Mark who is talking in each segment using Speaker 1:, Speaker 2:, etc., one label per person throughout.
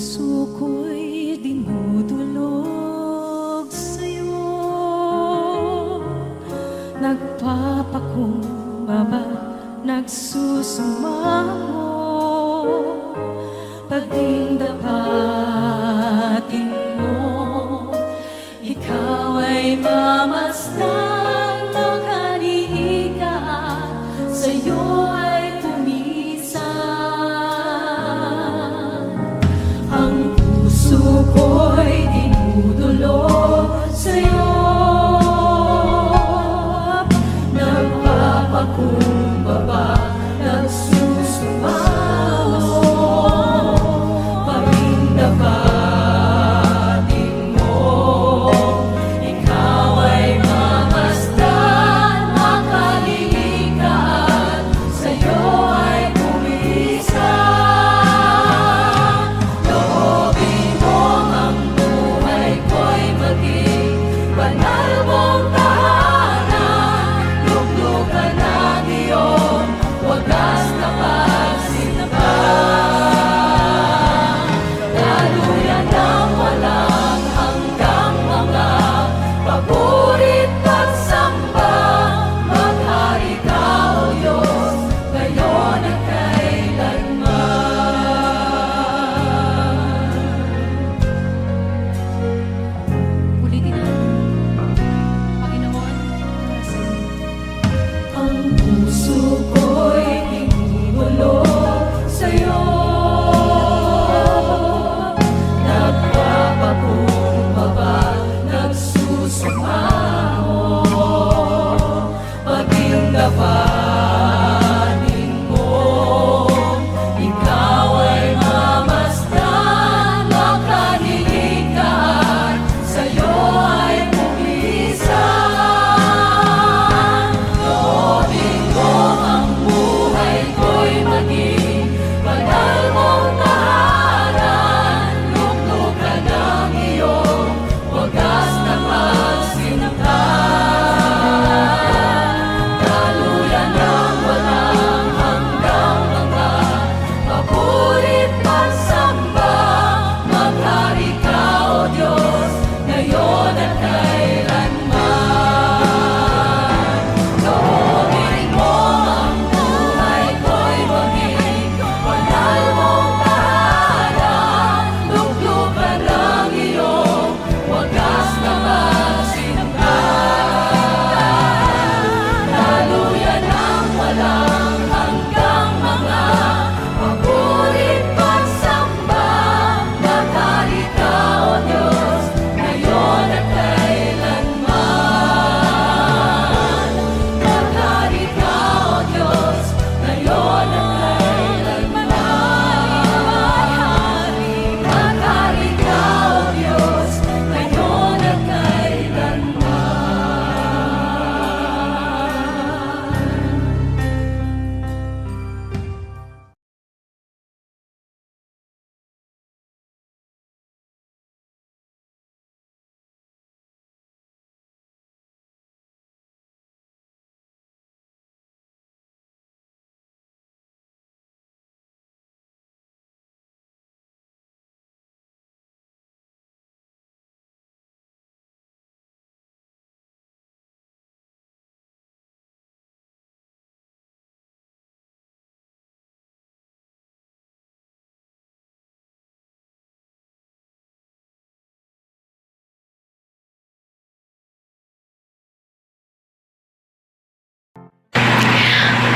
Speaker 1: Puso ko'y dinudulog sa'yo. Nagpapakumbaba, nagsusumango Pagdindapatin mo Ikaw ay mamasdan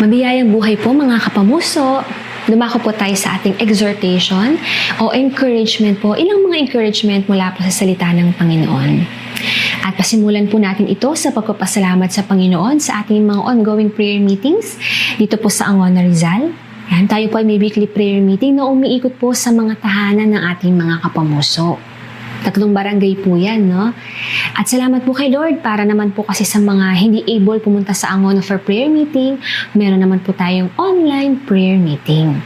Speaker 2: Mabiyayang buhay po mga kapamuso. Dumako po tayo sa ating exhortation o encouragement po. Ilang mga encouragement mula po sa salita ng Panginoon. At pasimulan po natin ito sa pagpapasalamat sa Panginoon sa ating mga ongoing prayer meetings dito po sa Angona Rizal. Yan, tayo po ay may weekly prayer meeting na umiikot po sa mga tahanan ng ating mga kapamuso. Tatlong barangay po yan, no? At salamat po kay Lord para naman po kasi sa mga hindi able pumunta sa Angono for prayer meeting, meron naman po tayong online prayer meeting.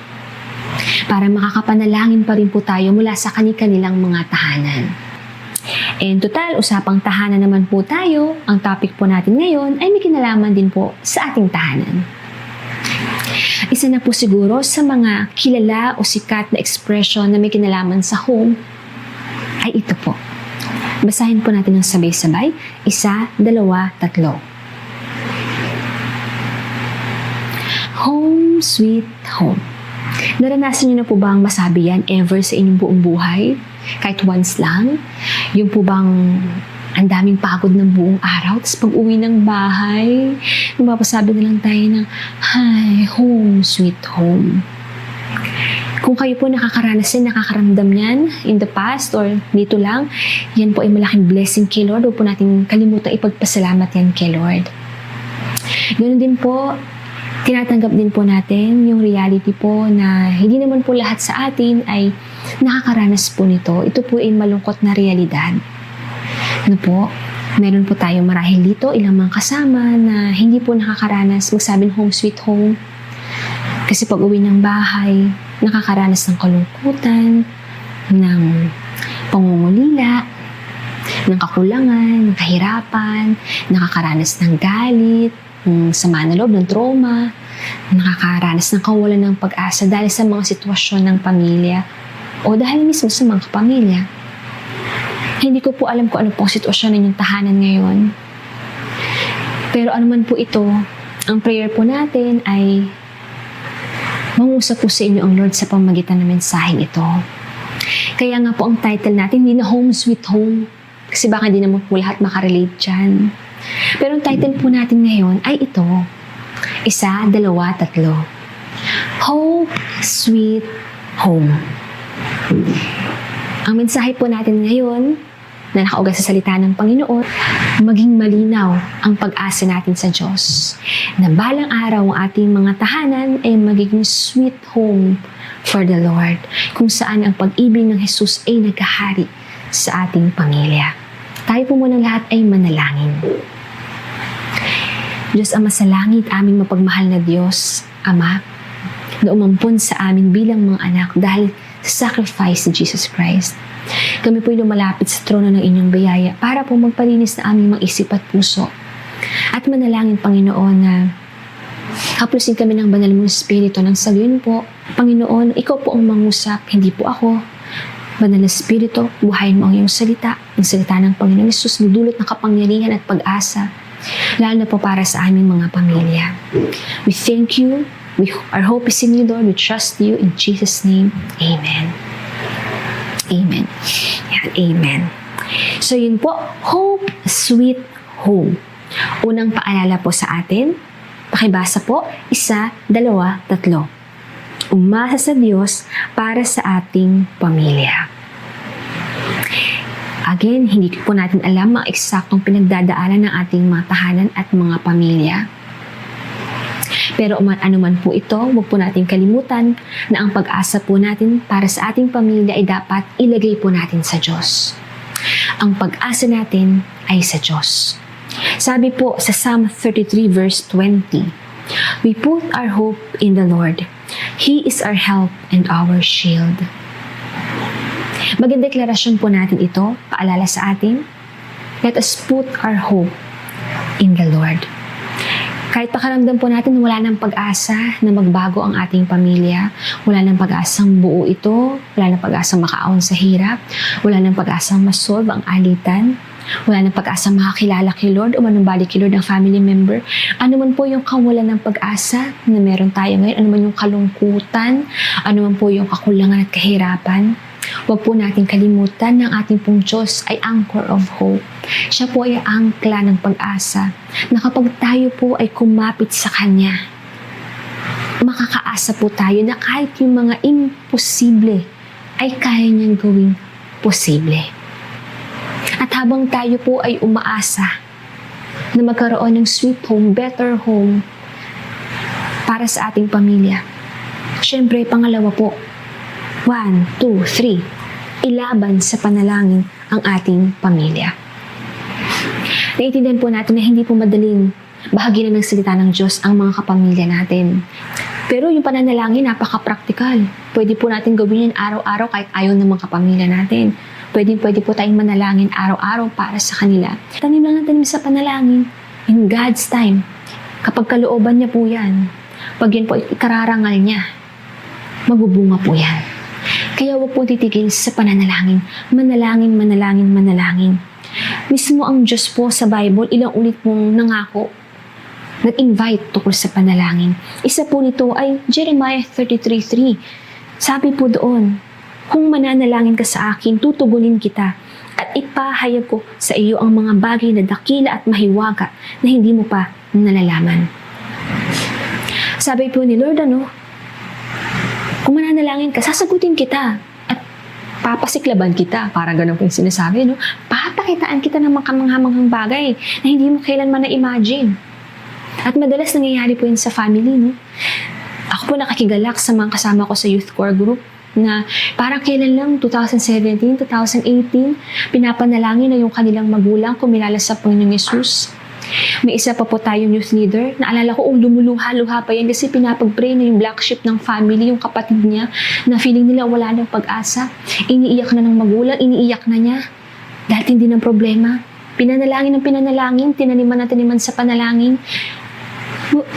Speaker 2: Para makakapanalangin pa rin po tayo mula sa kani-kanilang mga tahanan. And total, usapang tahanan naman po tayo. Ang topic po natin ngayon ay may kinalaman din po sa ating tahanan. Isa na po siguro sa mga kilala o sikat na expression na may kinalaman sa home ay ito po. Basahin po natin ng sabay-sabay. Isa, dalawa, tatlo. Home sweet home. Naranasan niyo na po bang masabi yan ever sa inyong buong buhay? Kahit once lang? Yung po bang ang daming pagod ng buong araw, tapos pag uwi ng bahay, mapapasabi na lang tayo ng, Hi, home, sweet home. Kung kayo po nakakaranas din, nakakaramdam yan in the past or dito lang, yan po ay malaking blessing kay Lord. Huwag po natin kalimutan ipagpasalamat yan kay Lord. Ganun din po, tinatanggap din po natin yung reality po na hindi naman po lahat sa atin ay nakakaranas po nito. Ito po ay malungkot na realidad. Ano po, meron po tayo marahil dito, ilang mga kasama na hindi po nakakaranas magsabing home sweet home. Kasi pag uwi ng bahay, nakakaranas ng kalungkutan, ng pangungulila, ng kakulangan, ng kahirapan, nakakaranas ng galit, ng sama na loob, ng trauma, nakakaranas ng kawalan ng pag-asa dahil sa mga sitwasyon ng pamilya o dahil mismo sa mga kapamilya. Hindi ko po alam kung ano po ang sitwasyon ninyong tahanan ngayon. Pero ano man po ito, ang prayer po natin ay mangusap po sa inyo ang Lord sa pamagitan ng mensaheng ito. Kaya nga po ang title natin, hindi na home sweet home. Kasi baka hindi naman po lahat makarelate dyan. Pero ang title po natin ngayon ay ito. Isa, dalawa, tatlo. Hope, sweet, home. Ang mensahe po natin ngayon na nakaugat sa salita ng Panginoon, maging malinaw ang pag-asa natin sa Diyos. Na balang araw ang ating mga tahanan ay magiging sweet home for the Lord, kung saan ang pag-ibig ng Jesus ay nagkahari sa ating pamilya. Tayo po muna lahat ay manalangin. Diyos Ama sa langit, aming mapagmahal na Diyos, Ama, na umampun sa amin bilang mga anak dahil sa sacrifice ni Jesus Christ. Kami po'y lumalapit sa trono ng inyong biyaya para po magpalinis na aming mga isip at puso. At manalangin, Panginoon, na haplusin kami ng banal mong Espiritu ng saluhin po. Panginoon, ikaw po ang mangusap, hindi po ako. Banal na Espiritu, buhayin mo ang iyong salita, ang salita ng Panginoon Yesus, magdulot ng kapangyarihan at pag-asa, lalo na po para sa aming mga pamilya. We thank you. We, our hope is in you, Lord. We trust you. In Jesus' name, Amen. Amen. Yan, amen. So yun po, hope, sweet home. Unang paalala po sa atin, pakibasa po, isa, dalawa, tatlo. Umasa sa Diyos para sa ating pamilya. Again, hindi po natin alam ang eksaktong pinagdadaanan ng ating mga tahanan at mga pamilya. Pero man, ano man po ito, huwag po natin kalimutan na ang pag-asa po natin para sa ating pamilya ay dapat ilagay po natin sa Diyos. Ang pag-asa natin ay sa Diyos. Sabi po sa Psalm 33 verse 20, We put our hope in the Lord. He is our help and our shield. Maging deklarasyon po natin ito, paalala sa atin. Let us put our hope in the Lord. Kahit pakaramdam po natin na wala ng pag-asa na magbago ang ating pamilya, wala ng pag-asang buo ito, wala ng pag-asang makaahon sa hirap, wala ng pag-asang masolve ang alitan, wala ng pag-asang makakilala kay Lord o manumbalik kay Lord ang family member. Ano man po yung kawalan ng pag-asa na meron tayo ngayon, ano man yung kalungkutan, ano man po yung kakulangan at kahirapan, Huwag po natin kalimutan ng ating pong Diyos ay anchor of hope. Siya po ay angkla ng pag-asa na kapag tayo po ay kumapit sa Kanya, makakaasa po tayo na kahit yung mga imposible ay kaya niyang gawing posible. At habang tayo po ay umaasa na magkaroon ng sweet home, better home para sa ating pamilya, syempre, pangalawa po, One, two, three. Ilaban sa panalangin ang ating pamilya. Naiintindihan po natin na hindi po madaling bahagi na ng salita ng Diyos ang mga kapamilya natin. Pero yung pananalangin, napaka-practical. Pwede po natin gawin yan araw-araw kahit ayaw ng mga kapamilya natin. Pwede, pwede po tayong manalangin araw-araw para sa kanila. Tanim lang natin sa panalangin in God's time. Kapag kalooban niya po yan, pag yan po ikararangal niya, magbubunga po yan. Kaya huwag po titigil sa pananalangin. Manalangin, manalangin, manalangin. Mismo ang Diyos po sa Bible, ilang ulit pong nangako, nag-invite tungkol sa panalangin. Isa po nito ay Jeremiah 33.3. Sabi po doon, kung mananalangin ka sa akin, tutugunin kita at ipahayag ko sa iyo ang mga bagay na dakila at mahiwaga na hindi mo pa nalalaman. Sabi po ni Lord, ano, kung mananalangin ka, sasagutin kita at papasiklaban kita. Para ganun po yung sinasabi, no? Papakitaan kita ng mga kamanghamanghang bagay na hindi mo kailanman na-imagine. At madalas nangyayari po yun sa family, no? Ako po nakakigalak sa mga kasama ko sa youth core group na parang kailan lang, 2017, 2018, pinapanalangin na yung kanilang magulang kumilala sa Panginoong Yesus. May isa pa po tayong youth leader. Naalala ko, oh, lumuluha-luha pa yan kasi pinapag-pray na yung black sheep ng family, yung kapatid niya, na feeling nila wala ng pag-asa. Iniiyak na ng magulang, iniiyak na niya. Dahil hindi ng problema. Pinanalangin ng pinanalangin, tinaniman na taniman sa panalangin.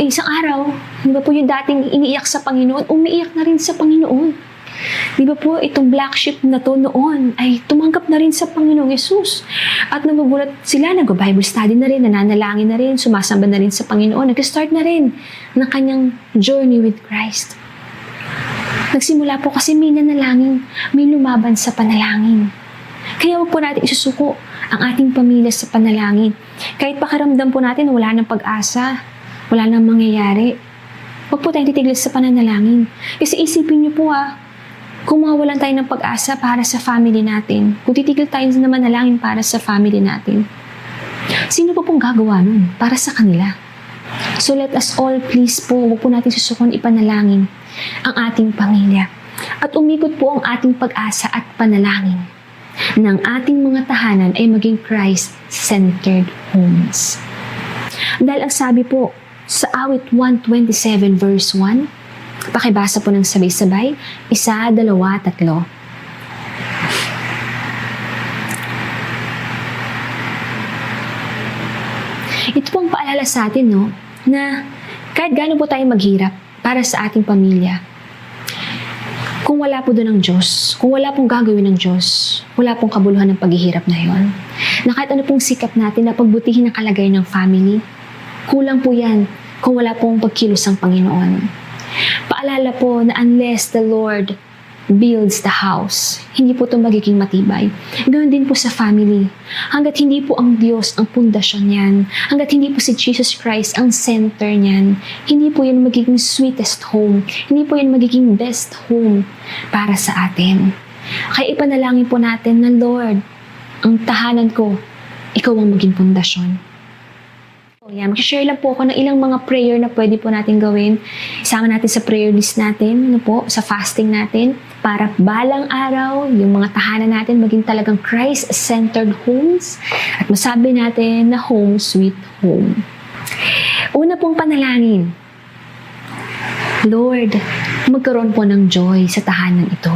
Speaker 2: Isang araw, di ba po yung dating iniiyak sa Panginoon, umiiyak na rin sa Panginoon. Di ba po, itong black sheep na to noon ay tumanggap na rin sa Panginoong Yesus. At nagugulat sila, nag-Bible study na rin, nananalangin na rin, sumasamba na rin sa Panginoon, nag-start na rin ng kanyang journey with Christ. Nagsimula po kasi may nanalangin, may lumaban sa panalangin. Kaya huwag po natin isusuko ang ating pamilya sa panalangin. Kahit pakiramdam po natin na wala ng pag-asa, wala nang mangyayari, huwag po tayong titigil sa pananalangin. Kasi isipin niyo po ah, kung mawawalan tayo ng pag-asa para sa family natin, kung titigil tayo na manalangin para sa family natin, sino po pong gagawa nun para sa kanila? So let us all please po, huwag po natin susukon ipanalangin ang ating pamilya. At umikot po ang ating pag-asa at panalangin ng ating mga tahanan ay maging Christ-centered homes. Dahil ang sabi po sa awit 127 verse 1, pakibasa po ng sabay-sabay, isa, dalawa, tatlo. Ito pong paalala sa atin, no, na kahit gaano po tayo maghirap para sa ating pamilya, kung wala po doon ang Diyos, kung wala pong gagawin ng Diyos, wala pong kabuluhan ng paghihirap na yon. Na kahit ano pong sikap natin na pagbutihin ang kalagayan ng family, kulang po yan kung wala pong pagkilos ang Panginoon. Paalala po na unless the Lord builds the house, hindi po ito magiging matibay. Ganoon din po sa family. Hanggat hindi po ang Diyos ang pundasyon niyan, hanggat hindi po si Jesus Christ ang center niyan, hindi po yan magiging sweetest home, hindi po yan magiging best home para sa atin. Kaya ipanalangin po natin na Lord, ang tahanan ko, ikaw ang maging pundasyon. Yan, mag-share lang po ako ng ilang mga prayer na pwede po natin gawin. Isama natin sa prayer list natin, ano po, sa fasting natin, para balang araw, yung mga tahanan natin maging talagang Christ-centered homes at masabi natin na home sweet home. Una pong panalangin, Lord, magkaroon po ng joy sa tahanan ito.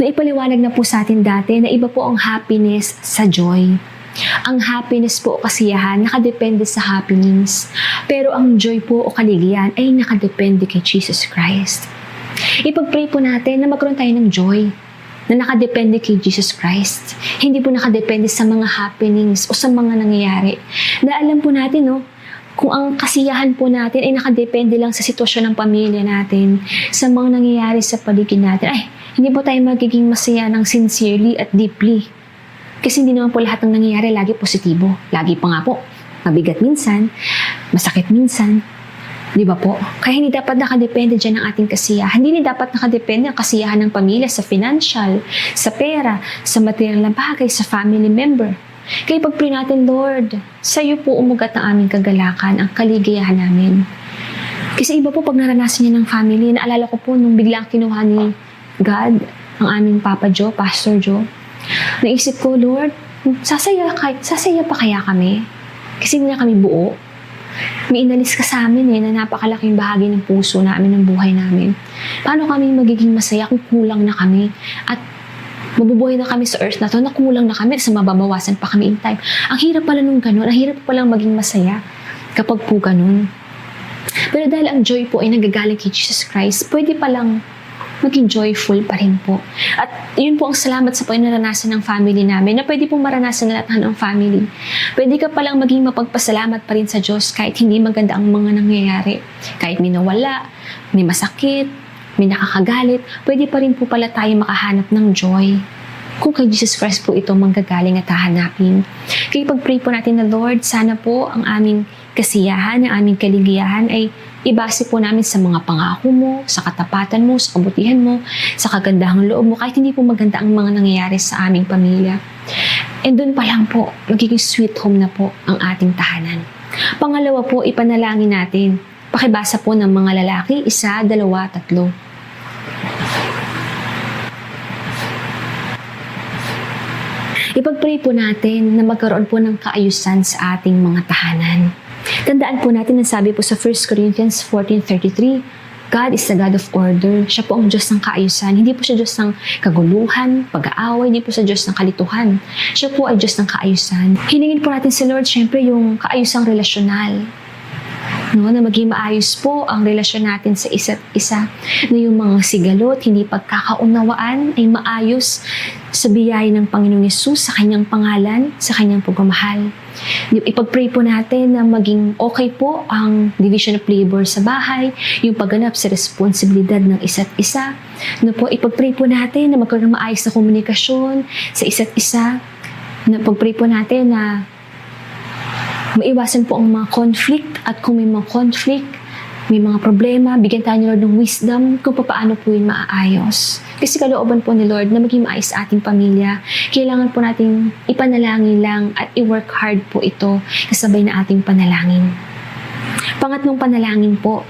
Speaker 2: Naipaliwanag na po sa atin dati na iba po ang happiness sa joy. Ang happiness po o kasiyahan nakadepende sa happenings. Pero ang joy po o kaligayahan ay nakadepende kay Jesus Christ. Ipag-pray po natin na magkaroon tayo ng joy na nakadepende kay Jesus Christ. Hindi po nakadepende sa mga happenings o sa mga nangyayari. Na alam po natin, no, kung ang kasiyahan po natin ay nakadepende lang sa sitwasyon ng pamilya natin, sa mga nangyayari sa paligid natin, ay, hindi po tayo magiging masaya ng sincerely at deeply. Kasi hindi naman po lahat ng nangyayari lagi positibo. Lagi pa nga po, mabigat minsan, masakit minsan. Di ba po? Kaya hindi dapat nakadepende dyan ang ating kasiyahan. Hindi dapat nakadepende ang kasiyahan ng pamilya sa financial, sa pera, sa material na bagay, sa family member. Kaya pag-pray natin, Lord, sa iyo po umugat ang aming kagalakan, ang kaligayahan namin. Kasi iba po pag naranasan niya ng family, naalala ko po nung biglang kinuha ni God, ang aming Papa Joe, Pastor Joe, naisip ko, Lord, sasaya, kay, sasaya pa kaya kami? Kasi hindi na kami buo. May inalis ka sa amin eh, na napakalaking bahagi ng puso namin, ng buhay namin. Paano kami magiging masaya kung kulang na kami? At mabubuhay na kami sa earth na to, na kulang na kami, sa mababawasan pa kami in time. Ang hirap pala nung ganun, ang hirap palang maging masaya kapag po ganun. Pero dahil ang joy po ay nagagaling kay Jesus Christ, pwede palang maging joyful pa rin po. At yun po ang salamat sa po yung naranasan ng family namin na pwede pong maranasan ng lahat ng family. Pwede ka palang maging mapagpasalamat pa rin sa Diyos kahit hindi maganda ang mga nangyayari. Kahit may nawala, may masakit, may nakakagalit, pwede pa rin po pala tayo makahanap ng joy. Kung kay Jesus Christ po ito manggagaling at hahanapin. Kaya pag-pray po natin na Lord, sana po ang aming kasiyahan, ang aming kaligayahan ay ibase po namin sa mga pangako mo, sa katapatan mo, sa kabutihan mo, sa kagandahang loob mo, kahit hindi po maganda ang mga nangyayari sa aming pamilya. And doon pa lang po, magiging sweet home na po ang ating tahanan. Pangalawa po, ipanalangin natin. Pakibasa po ng mga lalaki, isa, dalawa, tatlo. Ipag-pray po natin na magkaroon po ng kaayusan sa ating mga tahanan. Tandaan po natin ang sabi po sa 1 Corinthians 14.33, God is the God of order. Siya po ang Diyos ng kaayusan. Hindi po siya Diyos ng kaguluhan, pag-aaway, hindi po siya Diyos ng kalituhan. Siya po ay Diyos ng kaayusan. Hiningin po natin si Lord, syempre, yung kaayusang relasyonal. No, na maging maayos po ang relasyon natin sa isa't isa. Na yung mga sigalot, hindi pagkakaunawaan ay maayos sa biyaya ng Panginoong Yesus sa kanyang pangalan, sa kanyang pagmamahal. Ipag-pray po natin na maging okay po ang division of labor sa bahay, yung pagganap sa responsibilidad ng isa't isa. No po, ipag-pray po natin na magkaroon ng maayos na komunikasyon sa isa't isa. Na pag-pray po natin na maiwasan po ang mga conflict at kung may mga conflict, may mga problema, bigyan tayo ni Lord ng wisdom kung paano po yun maaayos. Kasi kalooban po ni Lord na maging maayos sa ating pamilya, kailangan po nating ipanalangin lang at i-work hard po ito kasabay na ating panalangin. Pangatlong panalangin po,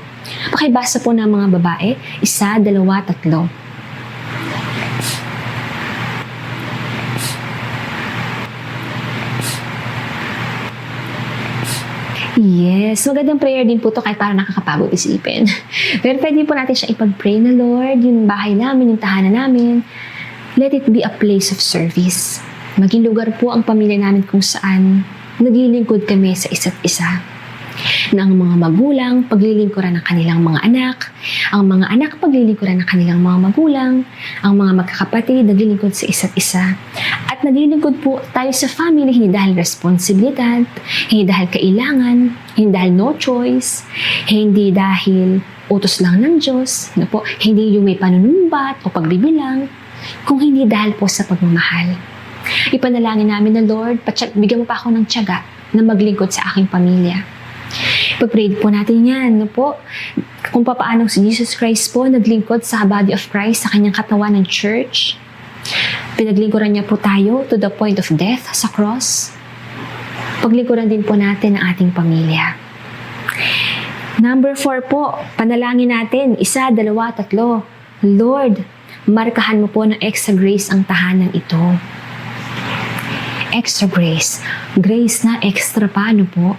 Speaker 2: pakibasa po ng mga babae, isa, dalawa, tatlo. Yes, magandang prayer din po to kahit parang nakakapagod isipin. Pero pwede po natin siya ipag-pray na Lord, yung bahay namin, yung tahanan namin, let it be a place of service. Maging lugar po ang pamilya namin kung saan naglilingkod kami sa isa't isa. Na ang mga magulang paglilingkuran ng kanilang mga anak, ang mga anak paglilingkuran ng kanilang mga magulang, ang mga magkakapatid naglilingkod sa isa't isa. At naglilingkod po tayo sa family hindi dahil responsibilidad, hindi dahil kailangan, hindi dahil no choice, hindi dahil utos lang ng Diyos, ano po, hindi yung may panunumbat o pagbibilang, kung hindi dahil po sa pagmamahal. Ipanalangin namin na Lord, patsyag, bigyan mo pa ako ng tiyaga na maglingkod sa aking pamilya. Pag-pray po natin yan, no po? Kung paano si Jesus Christ po naglingkod sa body of Christ, sa kanyang katawan ng church. Pinaglingkuran niya po tayo to the point of death sa cross. Paglingkuran din po natin ang ating pamilya. Number four po, panalangin natin, isa, dalawa, tatlo. Lord, markahan mo po ng extra grace ang tahanan ito. Extra grace. Grace na extra pa, ano po?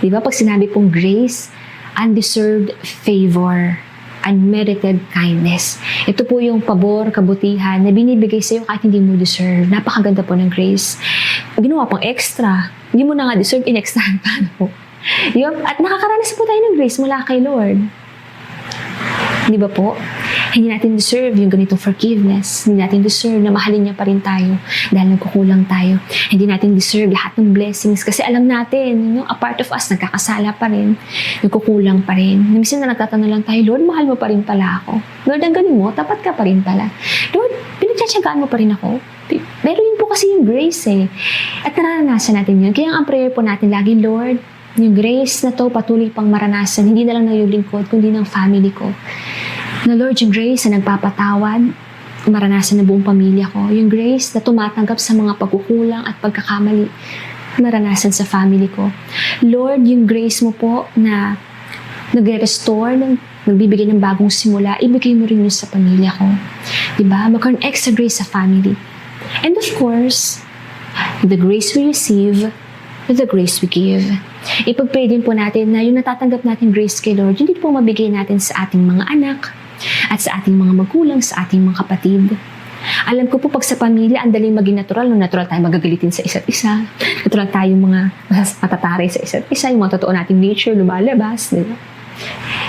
Speaker 2: Di ba pag sinabi pong grace, undeserved favor, unmerited kindness. Ito po yung pabor, kabutihan na binibigay sa'yo kahit hindi mo deserve. Napakaganda po ng grace. Ginawa pang extra. Hindi mo na nga deserve, in-extrahan pa. Yun. At nakakaranas po tayo ng grace mula kay Lord. Di ba po? Hindi natin deserve yung ganitong forgiveness. Hindi natin deserve na mahalin niya pa rin tayo dahil nagkukulang tayo. Hindi natin deserve lahat ng blessings kasi alam natin, you know, a part of us nagkakasala pa rin, nagkukulang pa rin. Minsan na nagtatanong lang tayo, Lord, mahal mo pa rin pala ako. Lord, ang galing mo, tapat ka pa rin pala. Lord, pinagtsatsagaan mo pa rin ako. Pero yun po kasi yung grace eh. At naranasan natin yun. Kaya ang prayer po natin lagi, Lord, yung grace na to patuloy pang maranasan, hindi na lang na yung lingkod, kundi ng family ko. Na Lord, yung grace na nagpapatawad, maranasan ng buong pamilya ko. Yung grace na tumatanggap sa mga pagkukulang at pagkakamali, maranasan sa family ko. Lord, yung grace mo po na nagre-restore, ng, nagbibigay ng bagong simula, ibigay mo rin yun sa pamilya ko. Diba? Magkaroon extra grace sa family. And of course, the grace we receive, the grace we give. Ipag-pray din po natin na yung natatanggap natin grace kay Lord, hindi po mabigay natin sa ating mga anak at sa ating mga magulang, sa ating mga kapatid. Alam ko po pag sa pamilya, ang daling maging natural, no natural tayo magagalitin sa isa't isa. Natural tayong mga matatari sa isa't isa, yung mga totoo nating nature lumalabas, di ba?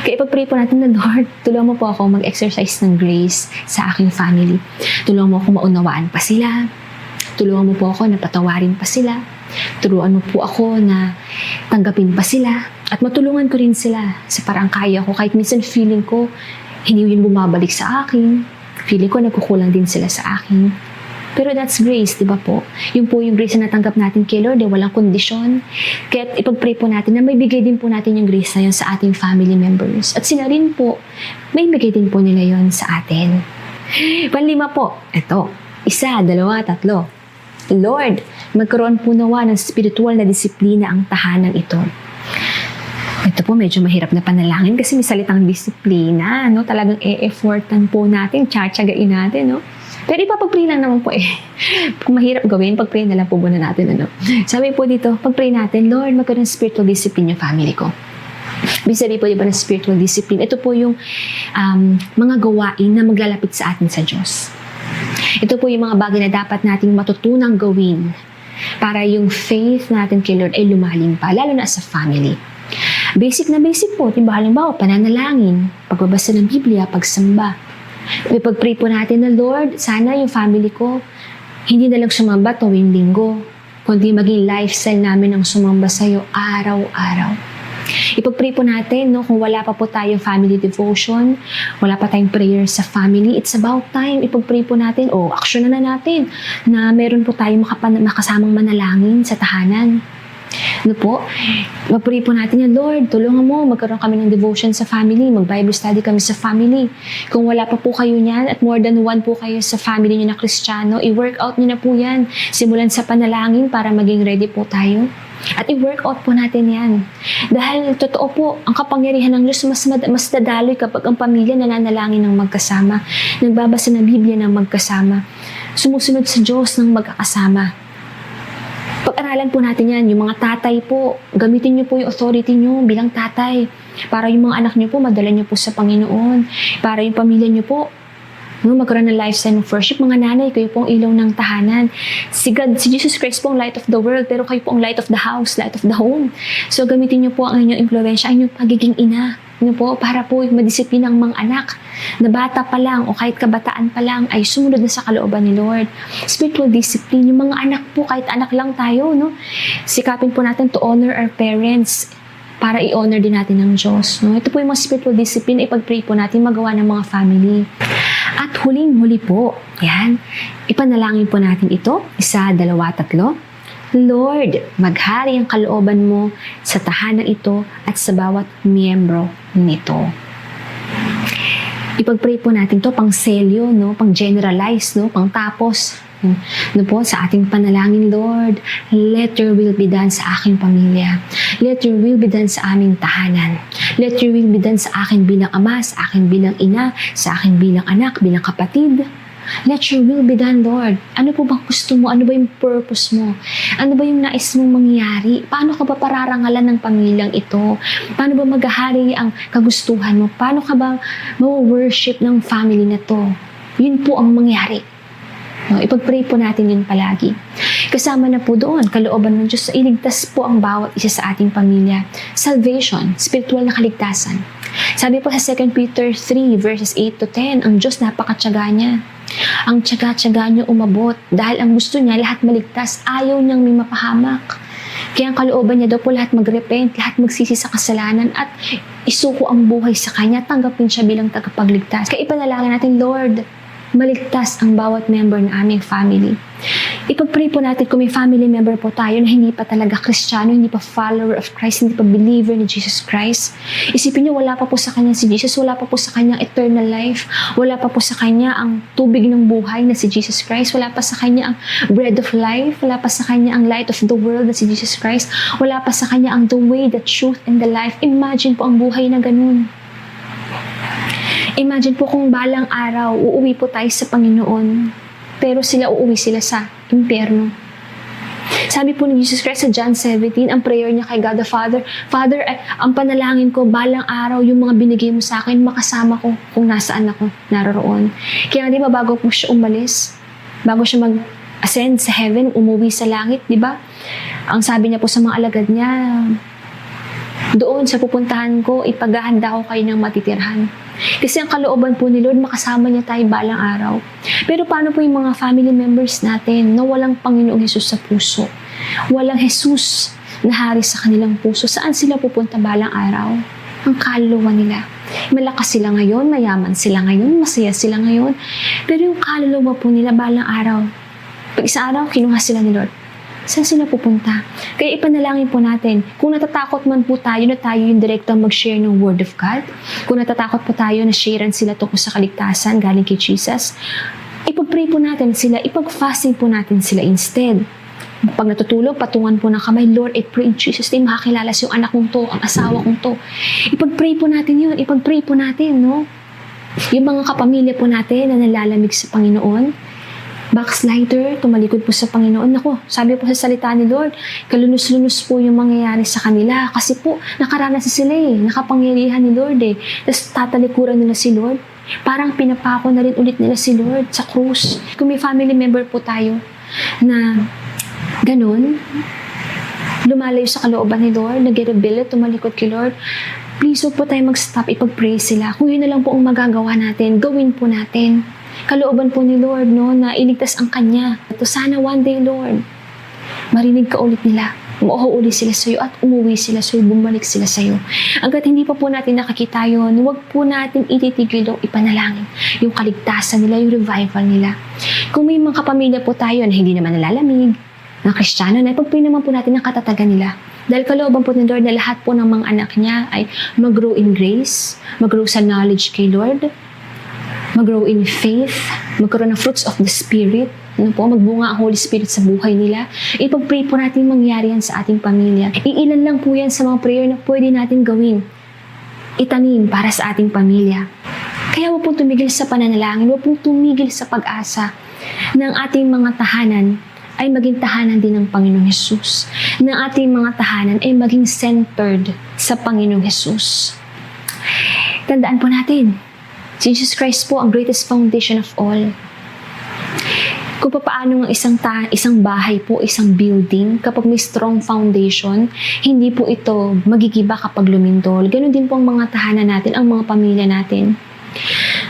Speaker 2: Kaya ipag-pray po natin na, Lord, tulungan mo po ako mag-exercise ng grace sa aking family. Tulungan mo ako maunawaan pa sila. Tulungan mo po ako na patawarin pa sila. Turuan mo po ako na tanggapin pa sila. At matulungan ko rin sila sa parang kaya ko. Kahit minsan feeling ko, hindi yun bumabalik sa akin. Feeling ko nagkukulang din sila sa akin. Pero that's grace, di ba po? Yung po yung grace na natanggap natin kay Lord, eh, walang kondisyon. Kaya ipag-pray po natin na may bigay din po natin yung grace na yun sa ating family members. At sila rin po, may bigay din po nila yun sa atin. Panlima po, ito. Isa, dalawa, tatlo. Lord, magkaroon po nawa ng spiritual na disiplina ang tahanan ito. Ito po medyo mahirap na panalangin kasi may salitang disiplina, no? Talagang e-effortan po natin, tsatsagain natin, no? Pero ipapag-pray lang naman po eh. Kung mahirap gawin, pag-pray na lang po muna natin, ano? Sabi po dito, pag-pray natin, Lord, magkaroon ng spiritual discipline yung family ko. Bisa rin po di ba ng spiritual discipline. Ito po yung um, mga gawain na maglalapit sa atin sa Diyos. Ito po yung mga bagay na dapat nating matutunang gawin para yung faith natin kay Lord ay lumalim pa, lalo na sa family. Basic na basic po, diba? Halimbawa, pananalangin, pagbabasa ng Biblia, pagsamba. Ipag-pray po natin na Lord, sana yung family ko, hindi na lang sumamba tuwing linggo, kundi maging lifestyle namin ang sumamba sa'yo araw-araw. Ipag-pray po natin, no, kung wala pa po tayong family devotion, wala pa tayong prayer sa family, it's about time. Ipag-pray po natin, o action na na natin, na meron po tayong makasamang manalangin sa tahanan. Ano po? Mag-pray po natin yan, Lord, tulungan mo, magkaroon kami ng devotion sa family, mag-Bible study kami sa family. Kung wala pa po kayo niyan at more than one po kayo sa family niyo na Kristiyano, i-workout niyo na po yan. Simulan sa panalangin para maging ready po tayo. At i-workout po natin yan. Dahil totoo po, ang kapangyarihan ng Diyos mas, mas dadaloy kapag ang pamilya nananalangin ng magkasama, nagbabasa ng Biblia ng magkasama, sumusunod sa Diyos ng magkakasama. Pag-aralan po natin yan, yung mga tatay po, gamitin niyo po yung authority niyo bilang tatay. Para yung mga anak niyo po, madala niyo po sa Panginoon. Para yung pamilya niyo po, no, magkaroon ng lifestyle of worship. Mga nanay, kayo po ang ilaw ng tahanan. Si God, si Jesus Christ po ang light of the world, pero kayo po ang light of the house, light of the home. So, gamitin niyo po ang inyong impluensya, ang inyong pagiging ina. Ano po, para po madisiplina ang mga anak na bata pa lang o kahit kabataan pa lang ay sumunod na sa kalooban ni Lord. Spiritual discipline, yung mga anak po, kahit anak lang tayo, no? Sikapin po natin to honor our parents para i-honor din natin ng Diyos. No? Ito po yung mga spiritual discipline, ipag-pray po natin magawa ng mga family. At huling-huli po, yan, ipanalangin po natin ito, isa, dalawa, tatlo. Lord, maghari ang kalooban mo sa tahanan ito at sa bawat miyembro nito. Ipag-pray po natin to pang selyo, no? pang generalize, no? pang tapos. No po, sa ating panalangin, Lord, let your will be done sa aking pamilya. Let your will be done sa aming tahanan. Let your will be done sa akin bilang ama, sa akin bilang ina, sa akin bilang anak, bilang kapatid. Let your will be done, Lord. Ano po bang gusto mo? Ano ba yung purpose mo? Ano ba yung nais mong mangyari? Paano ka ba pararangalan ng pamilyang ito? Paano ba maghahari ang kagustuhan mo? Paano ka ba ma-worship ng family na to? Yun po ang mangyari. No, ipag-pray po natin yun palagi. Kasama na po doon, kalooban ng Diyos, iligtas po ang bawat isa sa ating pamilya. Salvation, spiritual na kaligtasan. Sabi po sa 2 Peter 3 verses 8 to 10, ang Diyos napakatsaga niya. Ang tsaga-tsaga niya umabot dahil ang gusto niya lahat maligtas, ayaw niyang may mapahamak. Kaya ang kalooban niya daw po lahat magrepent, lahat magsisi sa kasalanan at isuko ang buhay sa Kanya, tanggapin siya bilang tagapagligtas. Kaya ipanalangin natin, Lord, maligtas ang bawat member ng aming family. Ipag-pray po natin kung may family member po tayo na hindi pa talaga kristyano, hindi pa follower of Christ, hindi pa believer ni Jesus Christ. Isipin niyo, wala pa po sa kanya si Jesus, wala pa po sa kanya eternal life, wala pa po sa kanya ang tubig ng buhay na si Jesus Christ, wala pa sa kanya ang bread of life, wala pa sa kanya ang light of the world na si Jesus Christ, wala pa sa kanya ang the way, the truth, and the life. Imagine po ang buhay na ganun. Imagine po kung balang araw, uuwi po tayo sa Panginoon, pero sila uuwi sila sa impyerno. Sabi po ni Jesus Christ sa John 17, ang prayer niya kay God the Father, Father, ay, ang panalangin ko, balang araw, yung mga binigay mo sa akin, makasama ko kung nasaan ako naroroon. Kaya di ba bago po siya umalis, bago siya mag-ascend sa heaven, umuwi sa langit, di ba? Ang sabi niya po sa mga alagad niya, Doon sa pupuntahan ko, ipaghahanda ko kayo ng matitirhan. Kasi ang kalooban po ni Lord, makasama niya tayo balang araw. Pero paano po yung mga family members natin na walang Panginoong Hesus sa puso? Walang Jesus na hari sa kanilang puso. Saan sila pupunta balang araw? Ang kaluluwa nila. Malakas sila ngayon, mayaman sila ngayon, masaya sila ngayon. Pero yung kaluluwa po nila balang araw, pag isa araw, kinuha sila ni Lord. Saan sila pupunta? Kaya ipanalangin po natin, kung natatakot man po tayo na tayo yung direktang mag-share ng Word of God, kung natatakot po tayo na sharean sila tungkol sa kaligtasan galing kay Jesus, ipag-pray po natin sila, ipag-fasting po natin sila instead. Pag natutulog, patungan po ng kamay, Lord, I pray in Jesus name, makakilala sa yung anak kong to, ang asawa kong to. Ipag-pray po natin yun, ipag-pray po natin, no? Yung mga kapamilya po natin na nalalamig sa Panginoon, backslider, tumalikod po sa Panginoon. Nako, sabi po sa salita ni Lord, kalunos-lunos po yung mangyayari sa kanila. Kasi po, nakaranas sila eh, nakapangyarihan ni Lord eh. Tapos tatalikuran nila si Lord. Parang pinapako na rin ulit nila si Lord sa krus. Kung may family member po tayo na ganun, lumalayo sa kalooban ni Lord, nag-rebel, tumalikod kay Lord, please po tayo mag-stop, ipag-pray sila. Kung yun na lang po ang magagawa natin, gawin po natin. Kalooban po ni Lord, no, na iligtas ang Kanya. Ito sana one day, Lord, marinig ka ulit nila. Umuho uli sila sa'yo at umuwi sila sa'yo, bumalik sila sa'yo. Hanggat hindi pa po natin nakakita yun, huwag po natin ititigil o ipanalangin yung kaligtasan nila, yung revival nila. Kung may mga kapamilya po tayo na hindi naman nalalamig, na kristyano na, ipagpray naman po natin ang katatagan nila. Dahil kalooban po ni Lord na lahat po ng mga anak niya ay mag-grow in grace, mag-grow sa knowledge kay Lord, mag-grow in faith, magkaroon ng fruits of the Spirit, ano po, magbunga ang Holy Spirit sa buhay nila. Ipag-pray po natin mangyari yan sa ating pamilya. Iilan lang po yan sa mga prayer na pwede natin gawin. Itanim para sa ating pamilya. Kaya huwag pong tumigil sa pananalangin, huwag pong tumigil sa pag-asa ng ating mga tahanan ay maging tahanan din ng Panginoong Yesus. Na ating mga tahanan ay maging centered sa Panginoong Yesus. Tandaan po natin, Jesus Christ po ang greatest foundation of all. Kung paano ng isang ta isang bahay po, isang building, kapag may strong foundation, hindi po ito magigiba kapag lumindol. Ganon din po ang mga tahanan natin, ang mga pamilya natin.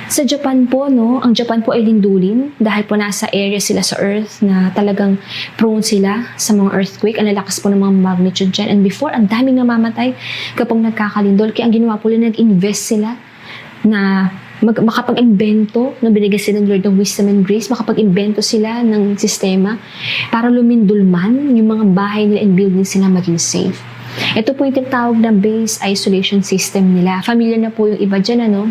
Speaker 2: Sa Japan po, no, ang Japan po ay lindulin dahil po nasa area sila sa Earth na talagang prone sila sa mga earthquake. Ang lalakas po ng mga magnitude dyan. And before, ang daming namamatay kapag nagkakalindol. Kaya ang ginawa po nila, nag-invest sila na mag, makapag-imbento na binigay sila ng Lord ng wisdom and grace, makapag-imbento sila ng sistema para lumindol man yung mga bahay nila and buildings sila maging safe. Ito po yung tinatawag na base isolation system nila. Familiar na po yung iba dyan, ano?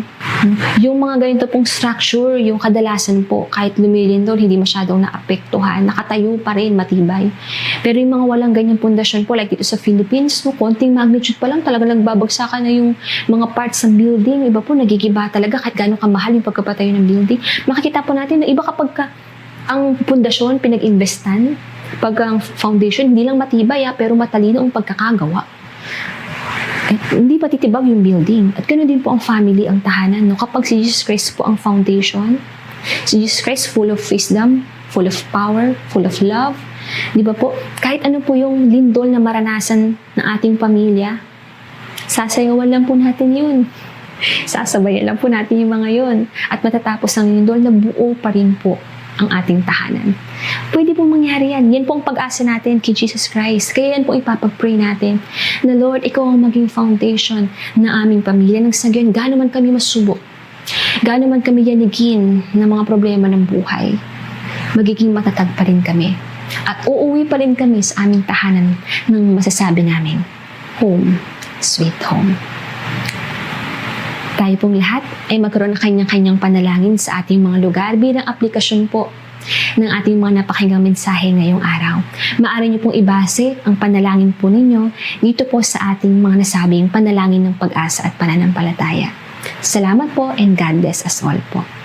Speaker 2: Yung mga ganito pong structure, yung kadalasan po, kahit lumilindol, hindi masyadong naapektuhan. Nakatayo pa rin, matibay. Pero yung mga walang ganyang pundasyon po, like dito sa Philippines, no, konting magnitude pa lang, talaga nagbabagsakan na yung mga parts ng building. Iba po, nagigiba talaga kahit gano'ng kamahal yung pagkapatayo ng building. Makikita po natin na iba kapag ka, ang pundasyon pinag-investan, pag ang foundation, hindi lang matibay ah, pero matalino ang pagkakagawa. Eh, hindi pa titibag yung building. At ganoon din po ang family, ang tahanan. No? Kapag si Jesus Christ po ang foundation, si Jesus Christ full of wisdom, full of power, full of love. Di ba po? Kahit ano po yung lindol na maranasan ng ating pamilya, sasayawan lang po natin yun. Sasabayan lang po natin yung mga yun. At matatapos ang lindol na buo pa rin po ang ating tahanan. Pwede pong mangyari yan. Yan po ang pag-asa natin kay Jesus Christ. Kaya yan po ipapag-pray natin na Lord, Ikaw ang maging foundation na aming pamilya. Nang sa gayon, gaano man kami masubok, gaano man kami yanigin ng mga problema ng buhay, magiging matatag pa rin kami. At uuwi pa rin kami sa aming tahanan ng masasabi namin, home, sweet home tayo pong lahat ay magkaroon ng kanyang-kanyang panalangin sa ating mga lugar bilang aplikasyon po ng ating mga napakinggang mensahe ngayong araw. Maaari niyo pong ibase ang panalangin po ninyo dito po sa ating mga nasabing panalangin ng pag-asa at pananampalataya. Salamat po and God bless us all po.